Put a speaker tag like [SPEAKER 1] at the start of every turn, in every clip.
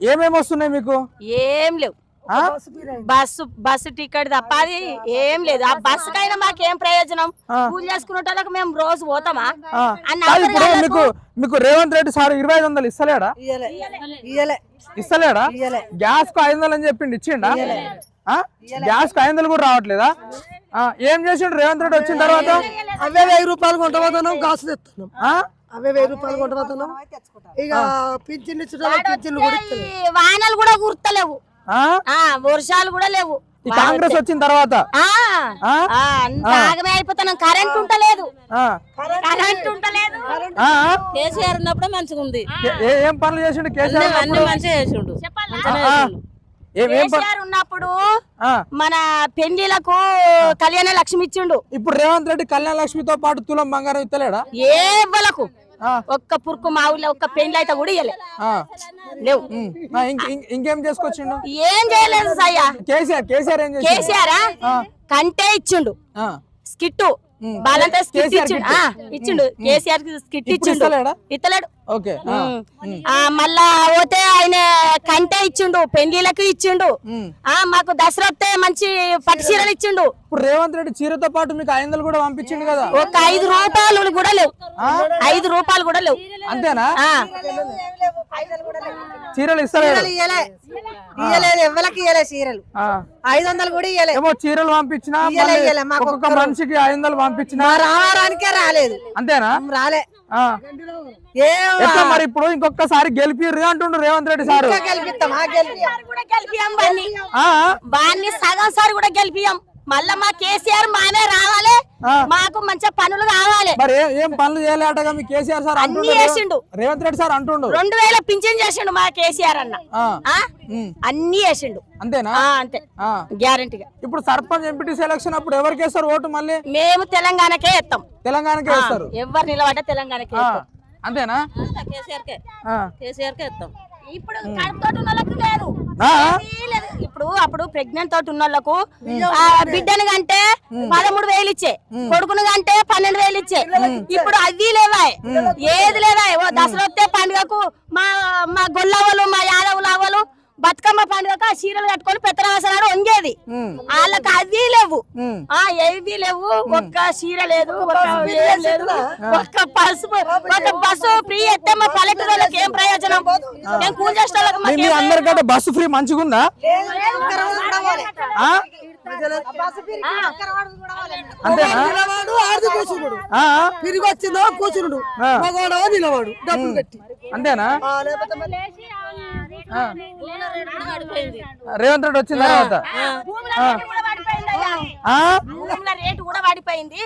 [SPEAKER 1] ఏమేమి వస్తున్నాయి మీకు?
[SPEAKER 2] ఏం లేవు? బస్సు బస్సు టికెట్ తప్ప అది ఏం లేదు. ఆ బస్సుకైనా మాకేం ప్రయోజనం. పూజ చేసుకునే వాళ్ళకి మేము రోజు పోతామా.
[SPEAKER 1] మీకు మీకు రేవంత్ రెడ్డి సార్ ఇరవై ఐదు వందలు ఇస్తలేడా? ఇస్తలేడా. గ్యాస్కు ఐదు వందలు అని చెప్పిండు ఇచ్చిండా? ఆ? గ్యాస్కు ఐదు వందలు కూడా రావట్లేదా? ఆ, ఏం చేసిండు రేవంత్ రెడ్డి వచ్చిన తర్వాత?
[SPEAKER 3] అవే వెయ్యి రూపాయలు కొంటపోతున్నాం గాసు తెస్తున్నాం.
[SPEAKER 1] ఆ?
[SPEAKER 3] అవే వెయ్యి రూపాయలు కొంటపోతున్నాం ఇక పింఛన్ పింఛన్లు కూడా
[SPEAKER 2] వానలు కూడా గుర్తలేవు.
[SPEAKER 1] ఆ?
[SPEAKER 2] ఆ వర్షాలు కూడా లేవు.
[SPEAKER 1] కాంగ్రెస్ వచ్చిన తర్వాత?
[SPEAKER 2] ఆ.
[SPEAKER 1] ఆ?
[SPEAKER 2] ఆ, అంత ఆగమే అయిపోతున్నాం కరెంట్ ఉంటలేదు.
[SPEAKER 1] ఆ.
[SPEAKER 2] కరెంట్ ఉంటలేదు.
[SPEAKER 1] ఆ?
[SPEAKER 4] కేసీఆర్ ఉన్నప్పుడే మంచిగా ఉంది
[SPEAKER 1] ఏ- పనులు చేసిండు? కేసీఆర్
[SPEAKER 4] అన్ని? మంచిగా చేసిండు.
[SPEAKER 1] ప-
[SPEAKER 2] కేసీఆర్ ఉన్నప్పుడు
[SPEAKER 1] ఆ.
[SPEAKER 2] మన పెళ్ళిలకు కళ్యాణ లక్ష్మి ఇచ్చిండు.
[SPEAKER 1] ఇప్పుడు రేవంత్ రెడ్డి కళ్యాణ లక్ష్మితో పాటు తులం బంగారం ఇస్తలేడా
[SPEAKER 2] ఏ ఇవ్వలకు.
[SPEAKER 1] ఆ.
[SPEAKER 2] ఒక్క పురుకు మా ఊళ్ళో ఒక్క పెళ్ళి అయితే కూడా ఇయ్యలే. లేవు.
[SPEAKER 1] ఇంక- చేసుకొచ్చిండు?
[SPEAKER 2] ఏం చేయలేదు సయ్య.
[SPEAKER 1] కేసీఆర్ కేసీఆర్ ఏం
[SPEAKER 2] కేసీఆర్? కంటే ఇచ్చిండు.
[SPEAKER 1] ఆ.
[SPEAKER 2] Skit
[SPEAKER 1] um.
[SPEAKER 2] బాలంతా స్కిట్
[SPEAKER 1] కేసీఆర్
[SPEAKER 2] ఇచ్చిండు. ఇచ్చిండు. కేసీఆర్ స్కిట్ ఇచ్చిండు.
[SPEAKER 1] ఇస్తలేడా?
[SPEAKER 2] మళ్ళా పోతే ఆయన కంటే ఇచ్చిండు పెళ్ళిలకు ఇచ్చిండు. ఆ మాకు దసరా వస్తే మంచి పట్టు చీరలు ఇచ్చిండు.
[SPEAKER 1] ఇప్పుడు రేవంత్ రెడ్డి చీరతో పాటు మీకు ఐదు వందలు కూడా పంపించిండు కదా?
[SPEAKER 2] ఒక ఐదు రూపాయలు కూడా లేవు. ఐదు రూపాయలు కూడా లేవు.
[SPEAKER 1] అంతేనా?
[SPEAKER 2] ఆ,
[SPEAKER 1] చీరలు
[SPEAKER 3] ఇయ్యలేదు ఎవ్వలకి ఇయ్యలే చీరలు.
[SPEAKER 1] ఆ.
[SPEAKER 3] ఐదు వందలు కూడా
[SPEAKER 1] చీరలు పంపించినా మనిషికి ఐదు వందలు పంపించినా
[SPEAKER 3] రావడానికే రాలేదు.
[SPEAKER 1] అంతేనా?
[SPEAKER 3] రాలే.
[SPEAKER 1] ఎట్లా మరి ఇప్పుడు ఇంకొకసారి గెలిపిర్రు అంటుండు రేవంత్ రెడ్డి సారు.
[SPEAKER 3] గెలిపిస్తాం?
[SPEAKER 2] వాన్ని సగం సారి కూడా గెలిపియం మళ్ళా మా కేసీఆర్ మానే రావాలి. మాకు మంచి పనులు కావాలి
[SPEAKER 1] మరి ఏ- ఏం పనులు చేయలేటగా మీ కేసీఆర్ సార్
[SPEAKER 2] అన్ని
[SPEAKER 1] అంటుండు
[SPEAKER 2] చేసిండు.
[SPEAKER 1] రేవంత్ రెడ్డి సార్ అంటుండు.
[SPEAKER 2] రెండు వేల పింఛన్ చేసిండు మా కేసీఆర్ అన్న. అన్ని చేసిండు.
[SPEAKER 1] అంతేనా?
[SPEAKER 2] ఆ, అంతే. గ్యారంటీగా.
[SPEAKER 1] ఇప్పుడు సర్పంచ్ ఎంపీటీసీ ఎలక్షన్ అప్పుడు ఎవరికి వేస్తారు ఓటు మళ్ళీ?
[SPEAKER 2] మేము తెలంగాణకే ఎత్తాం.
[SPEAKER 1] తెలంగాణకే వేస్తారు.
[SPEAKER 2] ఎవరు నిలబడ్డా తెలంగాణకే
[SPEAKER 1] ఆ.
[SPEAKER 2] ఎత్తాం.
[SPEAKER 1] అంతేనా?
[SPEAKER 4] కేసీఆర్కే.
[SPEAKER 1] ఆ.
[SPEAKER 4] కేసీఆర్కే ఇస్తాం
[SPEAKER 2] ఇప్పుడు ఉన్న వాళ్ళకి లేదు.
[SPEAKER 1] ఆ?
[SPEAKER 2] ఏదీ లేదు. ఇప్పుడు అప్పుడు ప్రెగ్నెంట్ తోటి ఉన్న వాళ్ళకు ఆ, బిడ్డను కంటే పదమూడు వేలు ఇచ్చే కొడుకును కంటే పన్నెండు వేలు ఇచ్చే. ఇప్పుడు అవి లేవా ఏది లేదా ఓ దసరా వస్తే పండుగకు మా మా గొల్లవలు మా యాదవులు అవ్వలు బతుకమ్మ పండుగకు ఆ చీరలు కట్టుకొని పెత్తనవసరాలు వంగేది. వాళ్ళకి అవి లేవు. ఆ ఏవి లేవు. ఒక్క చీర లేదు ఒక్క ఏం లేదు ఒక్క పసుపు ఒక బస్సు ఫ్రీ ఎత్తే మా పల్లెటూరు వాళ్ళకి ఏం ప్రయోజనం కూల్
[SPEAKER 1] మీ అందరికంటే బస్సు ఫ్రీ మంచిగుందా?
[SPEAKER 3] తిరిగి వచ్చిందో కూర్చున్నాడు. మగవాడో నిలవాడు డబ్బులు కట్టి
[SPEAKER 1] అంతేనా?
[SPEAKER 3] ఆ, లేకపోతే మరి
[SPEAKER 1] ఆ.
[SPEAKER 4] పడిపోయింది.
[SPEAKER 1] రేవంత్ రెడ్డి వచ్చిన తర్వాత.
[SPEAKER 2] పడిపోయింది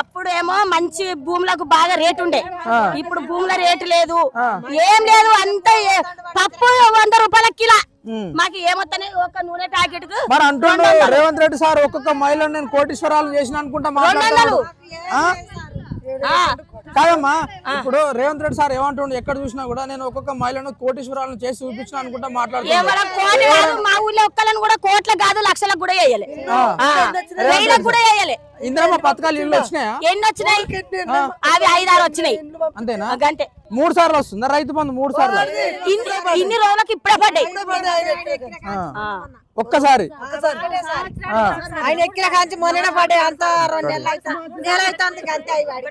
[SPEAKER 2] అప్పుడు ఏమో మంచి భూములకు బాగా రేటు ఉండే. ఇప్పుడు భూముల రేటు లేదు. ఏం లేదు అంత పప్పు వంద రూపాయల కిలో. మాకు ఏమొత్తనే ఒక నూనె ప్యాకెట్
[SPEAKER 1] మరి అంటుండు రేవంత్ రెడ్డి సార్ ఒక్కొక్క మహిళను నేను కోటీశ్వరాలు చేసిన అనుకుంటా? కాదమ్మా ఇప్పుడు రేవంత్ రెడ్డి సార్ ఏమంటుండు ఎక్కడ చూసినా కూడా నేను ఒక్కొక్క మహిళను కోటీశ్వరాలను చేసి చూపించిన అనుకుంటా మాట్లాడుతున్నాడు
[SPEAKER 2] ఏమన్నా కోటి కాదు మా ఊళ్ళో ఒక్కలను కూడా కోట్ల కాదు లక్షలకు కూడా వేయలే. కూడా వేయలే.
[SPEAKER 1] ఇందిరమ్మ పథకాలు ఇల్లు వచ్చినాయా?
[SPEAKER 2] ఎన్ని వచ్చినాయి? అవి ఐదారు వచ్చినాయి.
[SPEAKER 1] అంతేనా?
[SPEAKER 2] గంటే
[SPEAKER 1] మూడు సార్లు వస్తుందా? రైతు బంధు మూడు సార్లు?
[SPEAKER 2] ఇన్ని ఇన్ని రోజులకు ఇప్పుడే పడ్డాయి.
[SPEAKER 1] ఒక్కసారి.
[SPEAKER 3] ఆయన ఎక్కిన కాంచి మొన్న పడే అంత రెండు నెలలు అవుతా నెల అవుతుంది అంతే